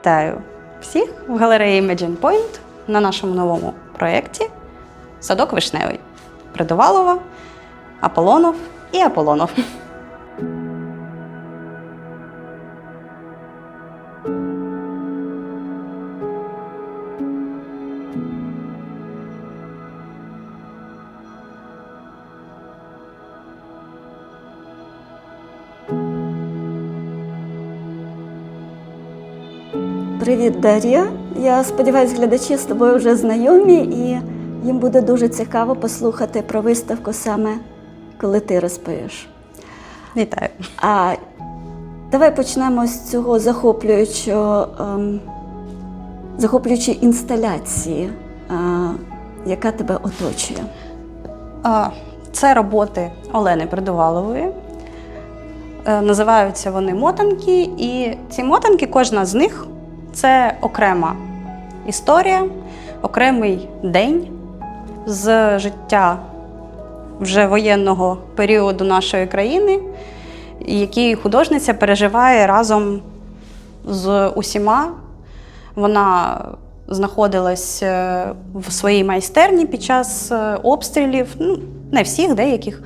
Вітаю всіх в галереї Imagine Point на нашому новому проєкті Садок Вишневий. Придувалова, Аполлонов і Аполлонов. Привіт, Дар'я. Я сподіваюся, глядачі з тобою вже знайомі, і їм буде дуже цікаво послухати про виставку саме коли ти розповіш. Вітаю. А давай почнемо з цього захоплюючого, ем, захоплюючої інсталяції, е, яка тебе оточує. А, Це роботи Олени Придувалової. Е, Називаються вони мотанки, і ці мотанки, кожна з них це окрема історія, окремий день з життя вже воєнного періоду нашої країни, який художниця переживає разом з усіма. Вона знаходилась е, в своїй майстерні під час е, обстрілів, ну, не всіх, деяких,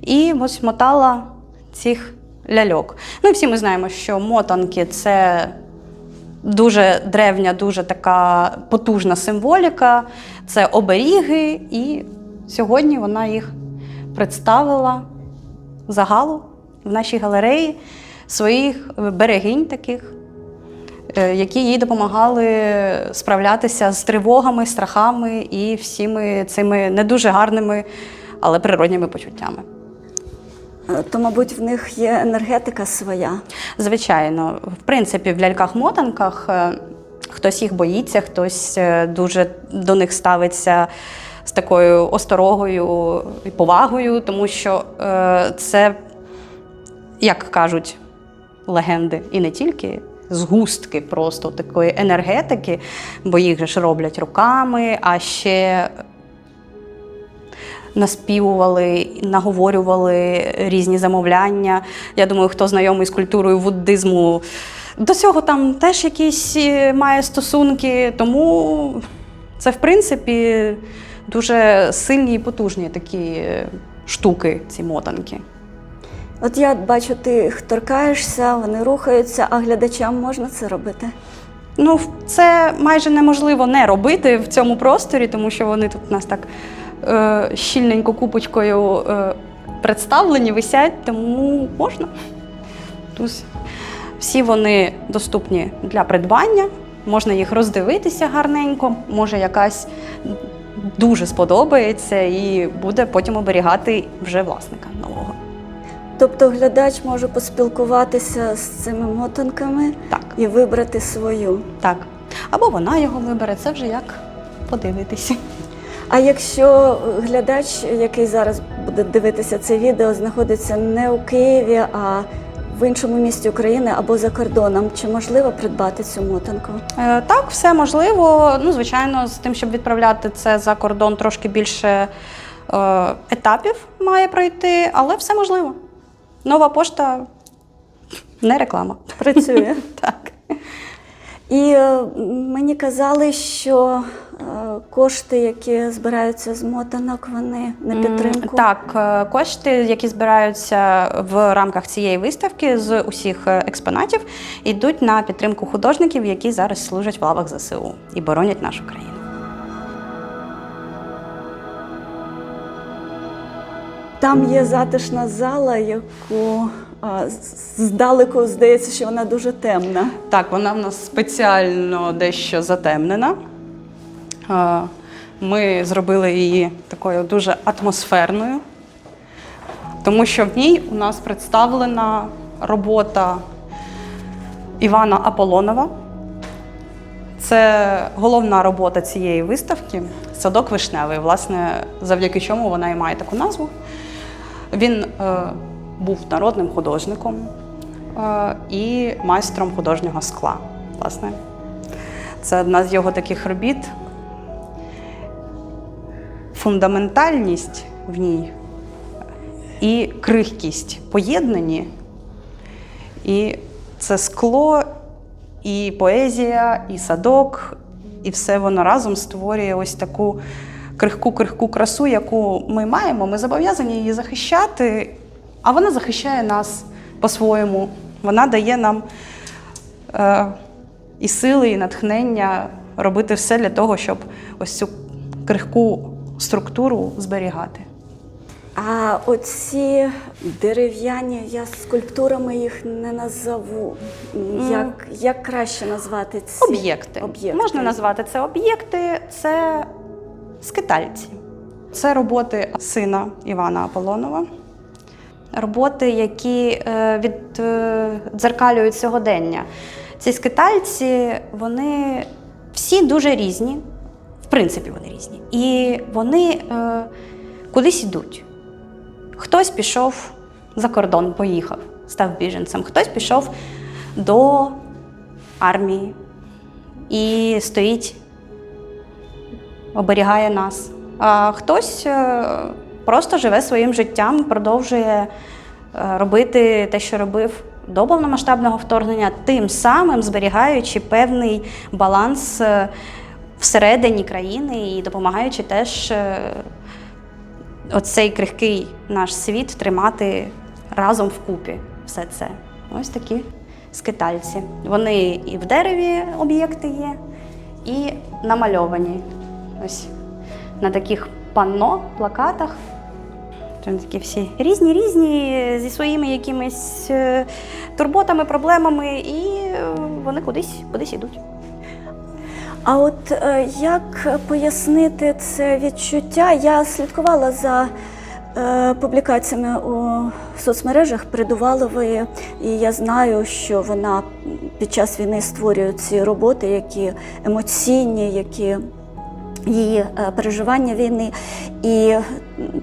і ось мотала цих ляльок. Ну всі ми знаємо, що мотанки це дуже древня, дуже така потужна символіка, це оберіги, і сьогодні вона їх представила загалу в нашій галереї своїх берегинь таких е, які їй допомагали справлятися з тривогами, страхами і всіми цими не дуже гарними, але природніми почуттями. Е, То, мабуть, в них є енергетика своя. Звичайно, в принципі, в ляльках-мотанках е, хтось їх боїться, хтось е, дуже до них ставиться з такою осторогою і повагою, тому що це, як кажуть легенди, і не тільки. Згустки просто такої енергетики, бо їх же ж роблять руками, а ще наспівували, наговорювали різні замовляння. Я думаю, хто знайомий з культурою буддизму, до цього там теж якісь е, має стосунки. Тому це, в принципі, дуже сильні і потужні такі е, штуки, ці мотанки. От я бачу, ти їх торкаєшся, вони рухаються, а глядачам можна це робити. Ну, це майже неможливо не робити в цьому просторі, тому що вони тут у нас так е, щільненько купочкою е, представлені, висять, тому можна. Всі вони доступні для придбання, можна їх роздивитися гарненько, може якась дуже сподобається і буде потім оберігати вже власника нового. Тобто глядач може поспілкуватися з цими мотанками Так. і вибрати свою. Так. Або вона його вибере, це вже як подивитися. А якщо глядач, який зараз буде дивитися це відео, знаходиться не у Києві, а в іншому місті України або за кордоном, чи можливо придбати цю мотанку? Е, Так, все можливо. Ну, звичайно, з тим, щоб відправляти це за кордон, трошки більше е, етапів має пройти, але все можливо. Нова пошта не реклама. Працює. Так. І е, мені казали, що кошти, які збираються з мотанок, вони на підтримку. Так, е, кошти, які збираються в рамках цієї виставки з усіх е, експонатів, йдуть на підтримку художників, які зараз служать в лавах ЗСУ і боронять нашу країну. Там є затишна зала, яку а, здалеку здається, що вона дуже темна. Так, вона в нас спеціально дещо затемнена. Ми зробили її такою дуже атмосферною, тому що в ній у нас представлена робота Івана Аполлонова. Це головна робота цієї виставки Садок вишневий, власне, завдяки чому вона і має таку назву. Він е, був народним художником е, і майстром художнього скла. Власне. Це одна з його таких робіт. Фундаментальність в ній і крихкість поєднані. І це скло і поезія, і садок, і все воно разом створює ось таку крихку-крихку красу, яку ми маємо. Ми зобов'язані її захищати, а вона захищає нас по-своєму. Вона дає нам е, і сили, і натхнення робити все для того, щоб ось цю крихку структуру зберігати. А оці дерев'яні, я скульптурами їх не назову. Як, як краще назвати ці Об'єкти. об'єкти? Можна назвати це об'єкти, це скитальці. Це роботи сина Івана Аполлонова. Роботи, які е, віддзеркалюють сьогодення. Ці скитальці, вони всі дуже різні. В принципі, вони різні. І вони е, кудись йдуть. Хтось пішов за кордон, поїхав, став біженцем, хтось пішов до армії і стоїть, оберігає нас. А хтось е, просто живе своїм життям, продовжує е, робити те, що робив до повномасштабного вторгнення, тим самим зберігаючи певний баланс е, всередині країни і допомагаючи теж е, оцей крихкий наш світ тримати разом вкупі все це. Ось такі скитальці. Вони і в дереві об'єкти є, і намальовані. Ось на таких панно, плакатах. Вони такі всі різні, різні, зі своїми якимись е, турботами, проблемами, і е, вони кудись, кудись ідуть. А от е, як пояснити це відчуття? Я слідкувала за е, публікаціями у соцмережах Придувалової, і я знаю, що вона під час війни створює ці роботи, які емоційні, які її е, переживання війни. І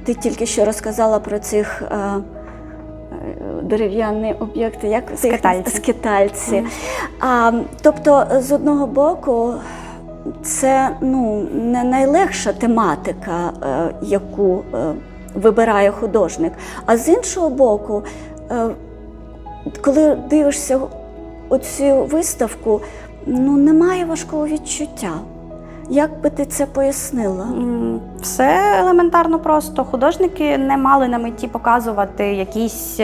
ти тільки що розказала про цих. Дерев'яні об'єкти, як Скитальці. скитальці. А, тобто, з одного боку, це ну, не найлегша тематика, е, яку е, вибирає художник. А з іншого боку, е, коли дивишся оцю виставку, ну немає важкого відчуття. Як би ти це пояснила? Все елементарно просто. Художники не мали на меті показувати якісь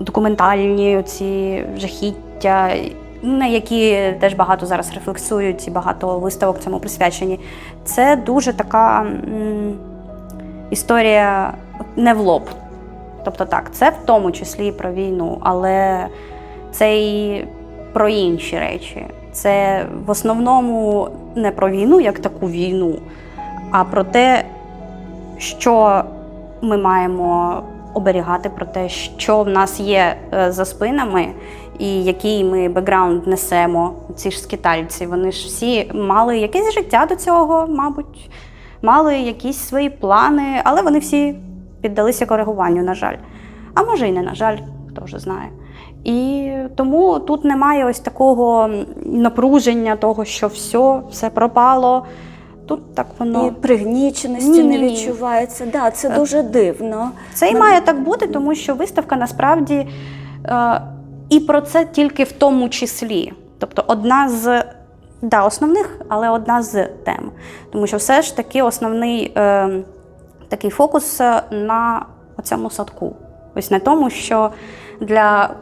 документальні ці жахіття, на які теж багато зараз рефлексують і багато виставок цьому присвячені. Це дуже така м, історія не в лоб. Тобто так, це в тому числі і про війну, але це і про інші речі. Це в основному не про війну як таку війну, а про те, що ми маємо оберігати, про те, що в нас є е, за спинами, і який ми бекграунд несемо. Ці ж скитальці, вони ж всі мали якесь життя до цього, мабуть, мали якісь свої плани, але вони всі піддалися коригуванню, на жаль. А може, і не на жаль, хто вже знає. І тому тут немає ось такого напруження, того, що все, все пропало. Тут так воно. І пригніченості не Ні-ні-ні. відчувається. Да, це дуже дивно. Це і має так бути, тому що виставка насправді е, і про це тільки в тому числі. Тобто одна з да, основних, але одна з тем. Тому що все ж таки основний е, такий фокус на цьому садку. Ось на тому, що для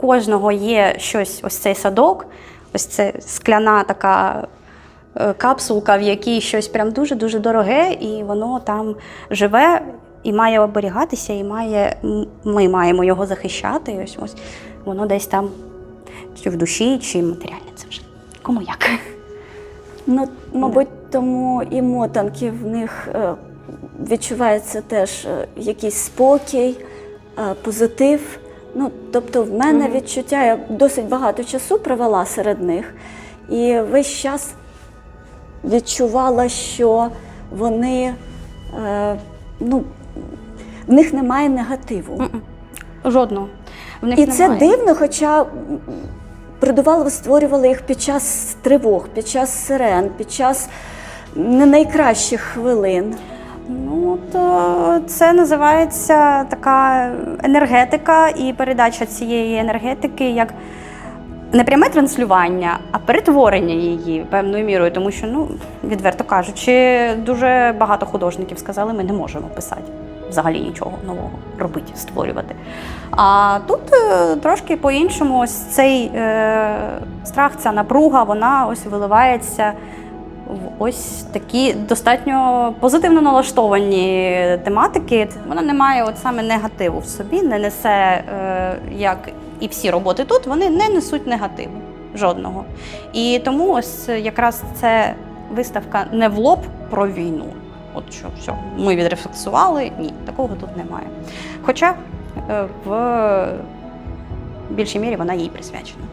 кожного є щось, ось цей садок, ось це скляна така е, капсулка, в якій щось прям дуже-дуже дороге, і воно там живе і має оберігатися, і має, ми маємо його захищати. Ось ось воно десь там чи в душі, чи матеріально. Це вже кому як. Ну, мабуть, тому і мотанки в них е, відчувається теж е, якийсь спокій, е, позитив. Ну, тобто, в мене Мгм. відчуття, я досить багато часу провела серед них, і весь час відчувала, що вони е, ну, в них немає негативу. М-м. Жодного. В них І це дивно, хоча м, Придувалово створювали їх під час тривог, під час сирен, під час не найкращих хвилин. Ну, то це називається така енергетика і передача цієї енергетики як не пряме транслювання, а перетворення її певною мірою, тому що, ну, відверто кажучи, дуже багато художників сказали, ми не можемо писати взагалі нічого нового робити, створювати. А тут е, трошки по-іншому, ось цей е, страх, ця напруга, вона ось виливається в ось такі достатньо позитивно налаштовані тематики. Вона не має от саме негативу в собі, не несе, е, як і всі роботи тут, вони не несуть негативу жодного. І тому ось якраз це виставка не в лоб про війну. От що все, ми відрефлексували. Ні, такого тут немає. Хоча в більшій мірі вона їй присвячена.